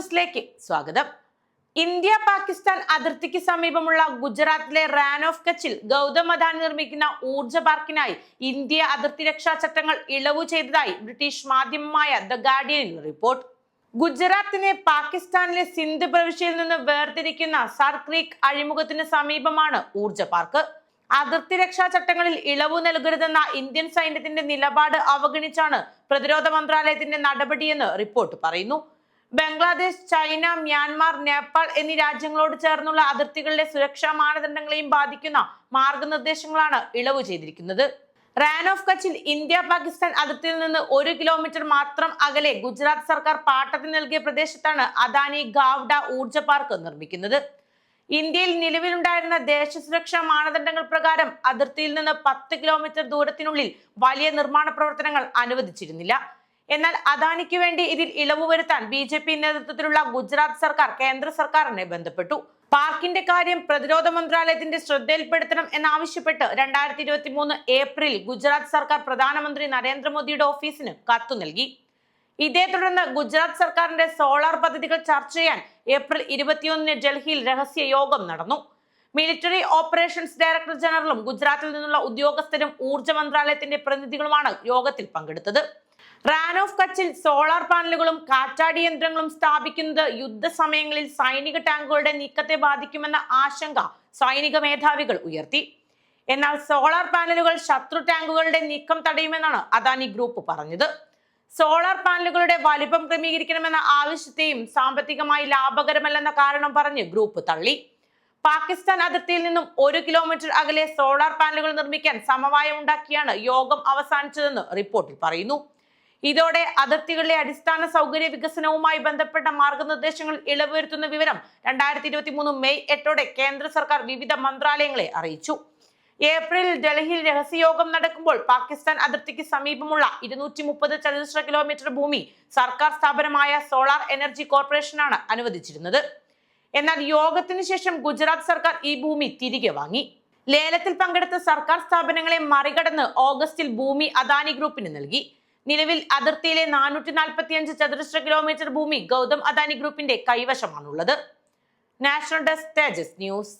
ന്യൂസിലേക്ക് സ്വാഗതം. ഇന്ത്യ പാകിസ്ഥാൻ അതിർത്തിക്ക് സമീപമുള്ള ഗുജറാത്തിലെ റാൻ ഓഫ് കച്ചിൽ ഗൗതം അദാനി നിർമ്മിക്കുന്ന ഊർജ പാർക്കിനായി ഇന്ത്യ അതിർത്തി രക്ഷാ ചട്ടങ്ങൾ ഇളവു ചെയ്തതായി ബ്രിട്ടീഷ് മാധ്യമമായ ദ ഗാർഡിയനിൽ റിപ്പോർട്ട്. ഗുജറാത്തിനെ പാകിസ്ഥാനിലെ സിന്ധ് പ്രവിശ്യയിൽ നിന്ന് വേർതിരിക്കുന്ന സർ ക്രീക്ക് അഴിമുഖത്തിന് സമീപമാണ് ഊർജ പാർക്ക്. അതിർത്തി രക്ഷാ ചട്ടങ്ങളിൽ ഇളവ് നൽകരുതെന്ന ഇന്ത്യൻ സൈന്യത്തിന്റെ നിലപാട് അവഗണിച്ചാണ് പ്രതിരോധ മന്ത്രാലയത്തിന്റെ നടപടിയെന്ന് റിപ്പോർട്ട് പറയുന്നു. ബംഗ്ലാദേശ് ചൈന മ്യാൻമാർ നേപ്പാൾ എന്നീ രാജ്യങ്ങളോട് ചേർന്നുള്ള അതിർത്തികളിലെ സുരക്ഷാ മാനദണ്ഡങ്ങളെയും ബാധിക്കുന്ന മാർഗനിർദ്ദേശങ്ങളാണ് ഇളവ് ചെയ്തിരിക്കുന്നത്. റാൻ ഓഫ് കച്ചിൽ ഇന്ത്യ പാകിസ്ഥാൻ അതിർത്തിയിൽ നിന്ന് ഒരു കിലോമീറ്റർ മാത്രം അകലെ ഗുജറാത്ത് സർക്കാർ പാട്ടത്തിന് നൽകിയ പ്രദേശത്താണ് അദാനി ഗാവ്ഡ ഊർജ പാർക്ക് നിർമ്മിക്കുന്നത്. ഇന്ത്യയിൽ നിലവിലുണ്ടായിരുന്ന ദേശസുരക്ഷാ മാനദണ്ഡങ്ങൾ പ്രകാരം അതിർത്തിയിൽ നിന്ന് പത്ത് കിലോമീറ്റർ ദൂരത്തിനുള്ളിൽ വലിയ നിർമ്മാണ പ്രവർത്തനങ്ങൾ അനുവദിച്ചിരുന്നില്ല. എന്നാൽ അദാനിക്ക് വേണ്ടി ഇതിൽ ഇളവ് വരുത്താൻ ബി ജെ പി നേതൃത്വത്തിലുള്ള ഗുജറാത്ത് സർക്കാർ കേന്ദ്ര സർക്കാരിനെ ബന്ധപ്പെട്ടു. പാർക്കിന്റെ കാര്യം പ്രതിരോധ മന്ത്രാലയത്തിന്റെ ശ്രദ്ധയിൽപ്പെടുത്തണം എന്നാവശ്യപ്പെട്ട് രണ്ടായിരത്തി ഇരുപത്തി മൂന്ന് ഏപ്രിൽ ഗുജറാത്ത് സർക്കാർ പ്രധാനമന്ത്രി നരേന്ദ്രമോദിയുടെ ഓഫീസിന് കത്തു നൽകി. ഇതേ തുടർന്ന് ഗുജറാത്ത് സർക്കാരിന്റെ സോളാർ പദ്ധതികൾ ചർച്ച ചെയ്യാൻ ഏപ്രിൽ ഇരുപത്തിയൊന്നിന് ഡൽഹിയിൽ രഹസ്യ യോഗം നടന്നു. മിലിറ്ററി ഓപ്പറേഷൻസ് ഡയറക്ടർ ജനറലും ഗുജറാത്തിൽ നിന്നുള്ള ഉദ്യോഗസ്ഥരും ഊർജ മന്ത്രാലയത്തിന്റെ പ്രതിനിധികളുമാണ് യോഗത്തിൽ പങ്കെടുത്തത്. റാൻ ഓഫ് കച്ചിൽ സോളാർ പാനലുകളും കാറ്റാടി യന്ത്രങ്ങളും സ്ഥാപിക്കുന്നത് യുദ്ധസമയങ്ങളിൽ സൈനിക ടാങ്കുകളുടെ നീക്കത്തെ ബാധിക്കുമെന്ന ആശങ്ക സൈനിക മേധാവികൾ ഉയർത്തി. എന്നാൽ സോളാർ പാനലുകൾ ശത്രു ടാങ്കുകളുടെ നീക്കം തടയുമെന്നാണ് അദാനി ഗ്രൂപ്പ് പറഞ്ഞത്. സോളാർ പാനലുകളുടെ വലിപ്പം ക്രമീകരിക്കണമെന്ന ആവശ്യത്തെയും സാമ്പത്തികമായി ലാഭകരമല്ലെന്ന കാരണം പറഞ്ഞ് ഗ്രൂപ്പ് തള്ളി. പാകിസ്ഥാൻ അതിർത്തിയിൽ നിന്നും ഒരു കിലോമീറ്റർ അകലെ സോളാർ പാനലുകൾ നിർമ്മിക്കാൻ സമവായം ഉണ്ടാക്കിയാണ് യോഗം അവസാനിച്ചതെന്ന് റിപ്പോർട്ടിൽ പറയുന്നു. ഇതോടെ അതിർത്തികളിലെ അടിസ്ഥാന സൗകര്യ വികസനവുമായി ബന്ധപ്പെട്ട മാർഗനിർദ്ദേശങ്ങൾ ഇളവ് വരുത്തുന്ന വിവരം രണ്ടായിരത്തി ഇരുപത്തി മൂന്ന് മെയ് എട്ടോടെ കേന്ദ്ര സർക്കാർ വിവിധ മന്ത്രാലയങ്ങളെ അറിയിച്ചു. ഏപ്രിലിൽ ഡൽഹിയിൽ രഹസ്യയോഗം നടക്കുമ്പോൾ പാകിസ്ഥാൻ അതിർത്തിക്ക് സമീപമുള്ള ഇരുന്നൂറ്റി മുപ്പത് ചതുരശ്ര കിലോമീറ്റർ ഭൂമി സർക്കാർ സ്ഥാപനമായ സോളാർ എനർജി കോർപ്പറേഷനാണ് അനുവദിച്ചിരുന്നത്. എന്നാൽ യോഗത്തിന് ശേഷം ഗുജറാത്ത് സർക്കാർ ഈ ഭൂമി തിരികെ വാങ്ങി. ലേലത്തിൽ പങ്കെടുത്ത സർക്കാർ സ്ഥാപനങ്ങളെ മറികടന്ന് ഓഗസ്റ്റിൽ ഭൂമി അദാനി ഗ്രൂപ്പിന് നൽകി. നിലവിൽ അതിർത്തിയിലെ നാനൂറ്റി നാൽപ്പത്തി അഞ്ച് ചതുരശ്ര കിലോമീറ്റർ ഭൂമി ഗൗതം അദാനി ഗ്രൂപ്പിന്റെ കൈവശമാണുള്ളത്. National desk Tejas news